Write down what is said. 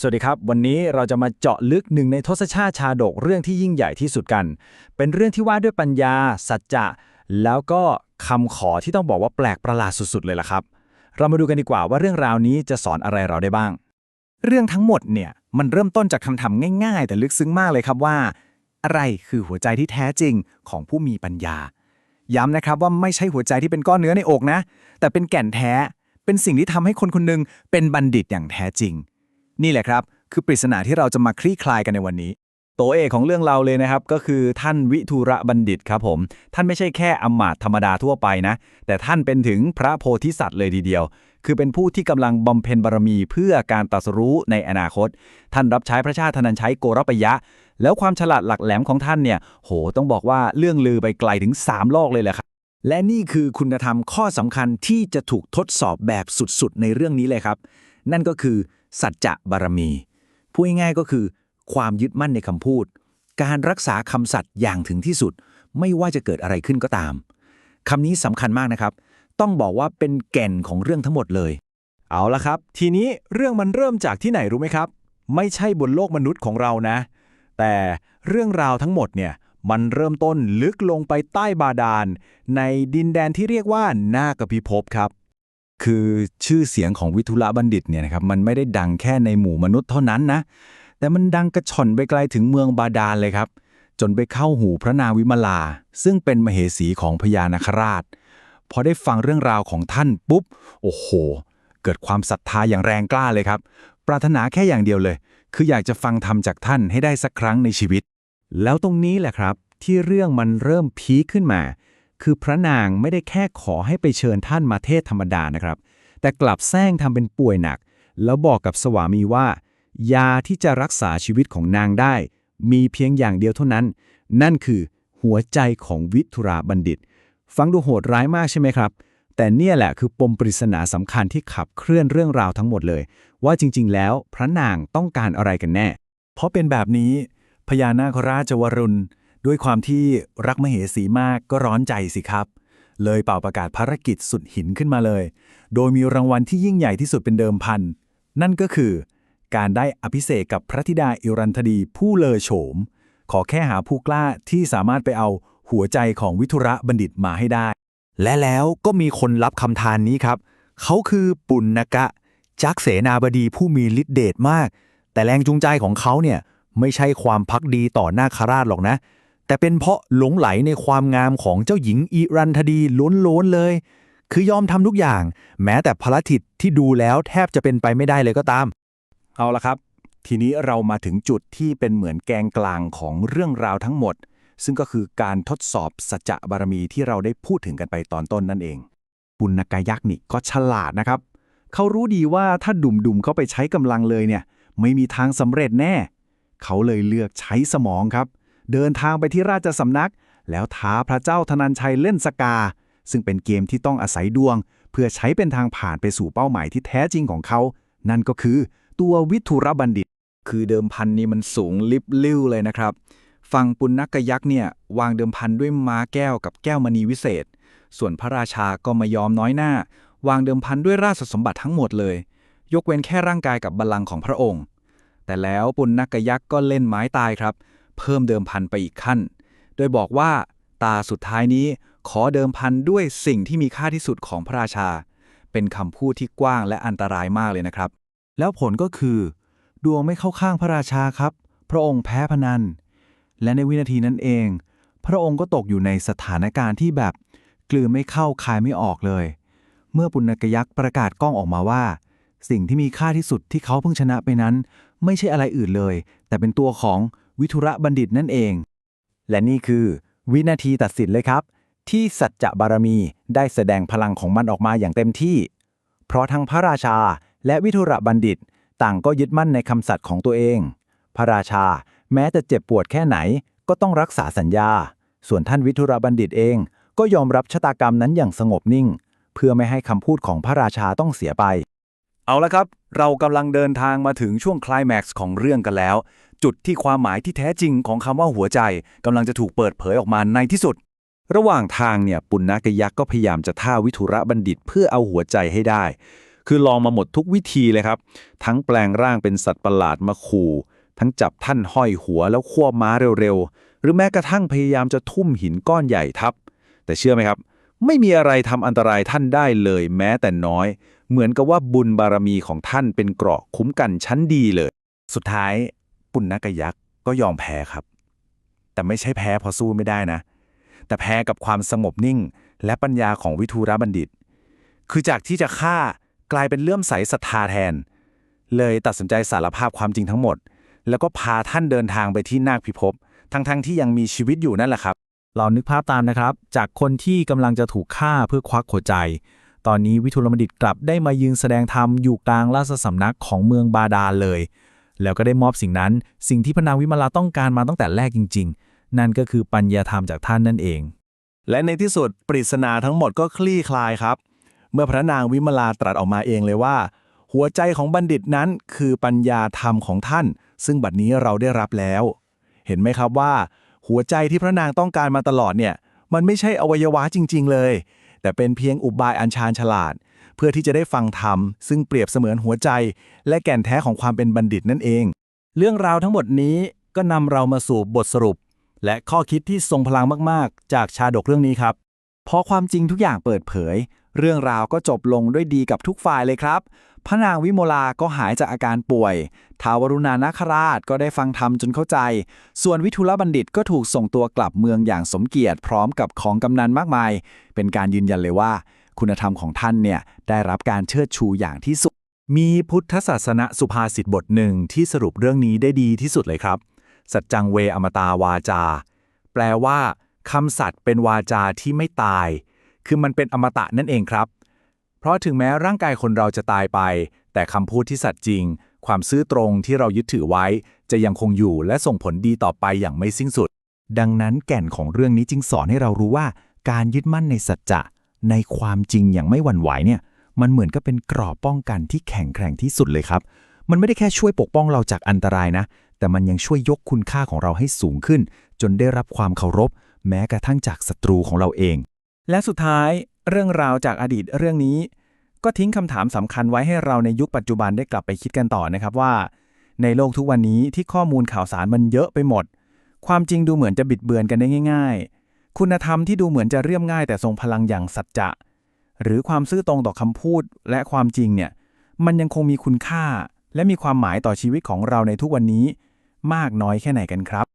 สวัสดีครับ วันนี้เราจะมาเจาะลึกหนึ่งในทศชาติชาดกเรื่องที่ยิ่งใหญ่ที่สุดกัน เป็นเรื่องที่ว่าด้วยปัญญา สัจจะ แล้วก็คำขอที่ต้องบอกว่าแปลกประหลาดสุดๆเลยล่ะครับ เรามาดูกันดีกว่าว่าเรื่องราวนี้จะสอนอะไรเราได้บ้าง เรื่องทั้งหมดเนี่ยมันเริ่มต้นจากคำถามง่าย ๆ แต่ลึกซึ้งมากเลยครับว่า อะไรคือหัวใจที่แท้จริงของผู้มีปัญญา ย้ำนะครับว่าไม่ใช่หัวใจที่เป็นก้อนเนื้อในอกนะ แต่เป็นแก่นแท้ เป็นสิ่งที่ทำให้คนคนหนึ่งเป็นบัณฑิตอย่างแท้จริง นี่แหละครับ คือปริศนาที่เราจะมาคลี่คลายกันในวันนี้ โตวเอกของเรื่องเราเลยนะครับ ก็คือท่านวิทุระบัณฑิตครับผม ท่านไม่ใช่แค่อมาตธรรมดาทั่วไปนะ แต่ท่านเป็นถึงพระโพธิสัตว์เลยทีเดียว คือเป็นผู้ที่กำลังบำเพ็ญบารมีเพื่อการตรัสรู้ในอนาคต ท่านรับใช้พระชาติธนัญชัยโกรปยะ แล้วความฉลาดหลักแหลมของท่านเนี่ย โห ต้องบอกว่าเรื่องลือไปไกลถึง 3 โลกเลยแหละครับและนี่คือคุณธรรมข้อสำคัญที่จะถูกทดสอบแบบสุดๆ ในเรื่องนี้เลยครับ นั่นก็คือ สัจจะบารมี พูดง่ายๆก็คือ ความยึดมั่นในคำพูด การรักษาคำสัตย์อย่างถึงที่สุด ไม่ว่าจะเกิดอะไรขึ้นก็ตามคำนี้สำคัญมากนะครับ ต้องบอกว่าเป็นแก่นของเรื่องทั้งหมดเลย เอาละครับ ทีนี้เรื่องมันเริ่มจากที่ไหนรู้ไหมครับ ไม่ใช่บนโลกมนุษย์ของเรานะ แต่เรื่องราวทั้งหมดเนี่ยมันเริ่มต้นลึกลงไปใต้บาดาล ในดินแดนที่เรียกว่านาคพิภพครับ คือชื่อเสียงของวิทุระบัณฑิตเนี่ยนะครับมันไม่ได้ดังแค่ในหมู่มนุษย์เท่านั้นนะ แต่มันดังกระชอนไปไกลถึงเมืองบาดาลเลยครับ จนไปเข้าหูพระนางวิมลา ซึ่งเป็นมเหสีของพญานาคราช พอได้ฟังเรื่องราวของท่านปุ๊บ โอ้โห เกิดความศรัทธาอย่างแรงกล้าเลยครับ ปรารถนาแค่อย่างเดียวเลย คืออยากจะฟังธรรมจากท่านให้ได้สักครั้งในชีวิต แล้วตรงนี้แหละครับ ที่เรื่องมันเริ่มพีคขึ้นมา คือพระนางไม่ได้แค่ขอให้ไปเชิญท่านมาเทศธรรมดานะครับ แต่กลับแซงทำเป็นป่วยหนัก แล้วบอกกับสวามีว่า ยาที่จะรักษาชีวิตของนางได้ มีเพียงอย่างเดียวเท่านั้น นั่นคือหัวใจของวิทุราบัณฑิต ฟังดูโหดร้ายมากใช่ไหมครับ แต่เนี่ยแหละคือปมปริศนาสำคัญที่ขับเคลื่อนเรื่องราวทั้งหมดเลย ว่าจริง ๆ แล้วพระนางต้องการอะไรกันแน่ เพราะเป็นแบบนี้พญานาคราชวรุณ ด้วยความที่รักมเหสีมากก็ร้อนใจสิครับ เลยเป่าประกาศภารกิจสุดหินขึ้นมาเลย โดยมีรางวัลที่ยิ่งใหญ่ที่สุดเป็นเดิมพัน นั่นก็คือ การได้อภิเษกกับพระธิดาอิรันธดีผู้เลอโฉม ขอแค่หาผู้กล้าที่สามารถไปเอาหัวใจของวิทุระบัณฑิตมาให้ได้ และแล้วก็มีคนรับคำทานนี้ครับ เขาคือปุณณกะ จักเสนาบดีผู้มีฤทธิเดชมาก แต่แรงจูงใจของเขาเนี่ยไม่ใช่ความพักดีต่อนาคราชหรอกนะ แต่เป็นเพราะหลงไหลในความงามของเจ้าหญิงอิรันธดีล้นๆเลย คือยอมทำทุกอย่าง แม้แต่พระทิตที่ดูแล้วแทบจะเป็นไปไม่ได้เลยก็ตาม เอาละครับ ทีนี้เรามาถึงจุดที่เป็นเหมือนแกนกลางของเรื่องราวทั้งหมด ซึ่งก็คือการทดสอบสัจจะบารมีที่เราได้พูดถึงกันไปตอนต้นนั่นเอง ปุณณกายักษ์นี่ก็ฉลาดนะครับ เขารู้ดีว่าถ้าดุมๆเขาไปใช้กำลังเลยเนี่ย ไม่มีทางสำเร็จแน่ เขาเลยเลือกใช้สมองครับเเดินทางไปที่ราชสำนัก แล้วท้าพระเจ้าธนัญชัยเล่นสกา ซึ่งเป็นเกมที่ต้องอาศัยดวง เพื่อใช้เป็นทางผ่านไปสู่เป้าหมายที่แท้จริงของเขา นั่นก็คือตัววิทุรบัณฑิต คือเดิมพันนี่มันสูงลิบลิ่วเลยนะครับ ฝั่งปุณณกยักษ์เนี่ยวางเดิมพันด้วยม้าแก้วกับแก้วมณีวิเศษ ส่วนพระราชาก็ไม่ยอมน้อยหน้า วางเดิมพันด้วยราชสมบัติทั้งหมดเลย ยกเว้นแค่ร่างกายกับบัลลังก์ของพระองค์ แต่แล้วปุณณกยักษ์ก็เล่นไม้ตายครับ เพิ่มเดิมพันไปอีกขั้น โดยบอกว่าตาสุดท้ายนี้ขอเดิมพันด้วยสิ่งที่มีค่าที่สุดของพระราชา เป็นคำพูดที่กว้างและอันตรายมากเลยนะครับ แล้วผลก็คือ ดวงไม่เข้าข้างพระราชาครับ พระองค์แพ้พนัน และในวินาทีนั้นเอง พระองค์ก็ตกอยู่ในสถานการณ์ที่แบบ กลืนไม่เข้าคายไม่ออกเลย เมื่อปุณกยักษ์ประกาศกล้องออกมาว่า สิ่งที่มีค่าที่สุดที่เขาเพิ่งชนะไปนั้น ไม่ใช่อะไรอื่นเลย แต่เป็นตัวของ วิทุระบัณฑิตนั่นเอง และนี่คือ วินาทีตัดสินเลยครับ ที่สัจจะบารมีได้แสดงพลังของมันออกมาอย่างเต็มที่ เพราะทั้งพระราชาและวิทุระบัณฑิต ต่างก็ยึดมั่นในคำสัตย์ของตัวเอง พระราชาแม้จะเจ็บปวดแค่ไหน ก็ต้องรักษาสัญญา ส่วนท่านวิทุระบัณฑิตเอง ก็ยอมรับชะตากรรมนั้นอย่างสงบนิ่ง เพื่อไม่ให้คำพูดของพระราชาต้องเสียไปเอาละครับ เรากำลังเดินทางมาถึงช่วงคลายแม็กซ์ของเรื่องกันแล้ว จุดที่ความหมายที่แท้จริงของคำว่าหัวใจกำลังจะถูกเปิดเผยออกมาในที่สุด ระหว่างทางเนี่ยปุณณกยักษ์ก็พยายามจะท่าวิทุระบัณฑิตเพื่อเอาหัวใจให้ได้ คือลองมาหมดทุกวิธีเลยครับ ทั้งแปลงร่างเป็นสัตว์ประหลาดมาขู่ทั้งจับท่านห้อยหัวแล้วควบม้าเร็วๆ หรือแม้กระทั่งพยายามจะทุ่มหินก้อนใหญ่ทับ แต่เชื่อไหมครับ ไม่มีอะไรทำอันตรายท่านได้เลยแม้แต่น้อย เหมือนกับว่าบุญบารมีของท่านเป็นเกราะคุ้มกันชั้นดีเลย สุดท้าย ปุณณกยักษ์ก็ยอมแพ้ครับ แต่ไม่ใช่แพ้เพราะสู้ไม่ได้นะ แต่แพ้กับความสงบนิ่ง และปัญญาของวิทูรบัณฑิต คือจากที่จะฆ่ากลายเป็นเลื่อมใสศรัทธาแทน เลยตัดสินใจสารภาพความจริงทั้งหมด แล้วก็พาท่านเดินทางไปที่นาคพิภพทั้งๆทที่ยังมีชีวิตอยู่นั่นแหละครับ เรานึกภาพตามนะครับ จากคนที่กำลังจะถูกฆ่าเพื่อควักหัวใจ ตอนนี้วิทูลบัณฑิตกลับได้มายืนแสดงธรรมอยู่กลางราชสำนักของเมืองบาดาลเลย แล้วก็ได้มอบสิ่งนั้น สิ่งที่พระนางวิมลาต้องการมาตั้งแต่แรกจริง ๆ นั่นก็คือปัญญาธรรมจากท่านนั่นเอง และในที่สุดปริศนาทั้งหมดก็คลี่คลายครับ เมื่อพระนางวิมลาตรัสออกมาเองเลยว่า หัวใจของบัณฑิตนั้นคือปัญญาธรรมของท่าน ซึ่งบัดนี้เราได้รับแล้ว เห็นไหมครับว่า หัวใจที่พระนางต้องการมาตลอดเนี่ยมันไม่ใช่อวัยวะจริง ๆ เลย แต่เป็นเพียงอุบายอัญชานฉลาด เพื่อที่จะได้ฟังธรรม ซึ่งเปรียบเสมือนหัวใจ และแก่นแท้ของความเป็นบัณฑิตนั่นเอง เรื่องราวทั้งหมดนี้ก็นำเรามาสู่บทสรุป และข้อคิดที่ทรงพลังมากๆ จากชาดกเรื่องนี้ครับ พอความจริงทุกอย่างเปิดเผย เรื่องราวก็จบลงด้วยดีกับทุกฝ่ายเลยครับ พระนางวิโมลาก็หายจากอาการป่วยท้าวรุณานาคราชก็ได้ฟังธรรมจนเข้าใจ ส่วนวิทุลบัณฑิตก็ถูกส่งตัวกลับเมืองอย่างสมเกียรติพร้อมกับของกำนันมากมาย เป็นการยืนยันเลยว่า คุณธรรมของท่านเนี่ยได้รับการเชิดชูอย่างที่สุด มีพุทธศาสนสุภาษิตบทหนึ่งที่สรุปเรื่องนี้ได้ดีที่สุดเลยครับ สัจจังเวอมตาวาจา แปลว่าคำสัตย์เป็นวาจาที่ไม่ตาย คือมันเป็นอมตะนั่นเองครับ เพราะถึงแม้ร่างกายคนเราจะตายไป แต่คำพูดที่สัตย์จริง ความซื่อตรงที่เรายึดถือไว้ จะยังคงอยู่และส่งผลดีต่อไปอย่างไม่สิ้นสุด ดังนั้นแก่นของเรื่องนี้จึงสอนให้เรารู้ว่า การยึดมั่นในสัจจะ ในความจริงอย่างไม่หวั่นไหวเนี่ย มันเหมือนกับเป็นกรอบป้องกันที่แข็งแกร่งที่สุดเลยครับ มันไม่ได้แค่ช่วยปกป้องเราจากอันตรายนะ แต่มันยังช่วยยกคุณค่าของเราให้สูงขึ้น จนได้รับความเคารพ แม้กระทั่งจากศัตรูของเราเอง และสุดท้ายเรื่องราวจากอดีตเรื่องนี้ ก็ทิ้งคำถามสำคัญไว้ให้เราในยุคปัจจุบันได้กลับไปคิดกันต่อนะครับว่า ในโลกทุกวันนี้ที่ข้อมูลข่าวสารมันเยอะไปหมด ความจริงดูเหมือนจะบิดเบือนกันได้ง่าย ๆ คุณธรรมที่ดูเหมือนจะเรียบง่ายแต่ทรงพลังอย่างสัจจะ หรือความซื่อตรงต่อคำพูดและความจริงเนี่ย มันยังคงมีคุณค่า และมีความหมายต่อชีวิตของเราในทุกวันนี้ มากน้อยแค่ไหนกันครับ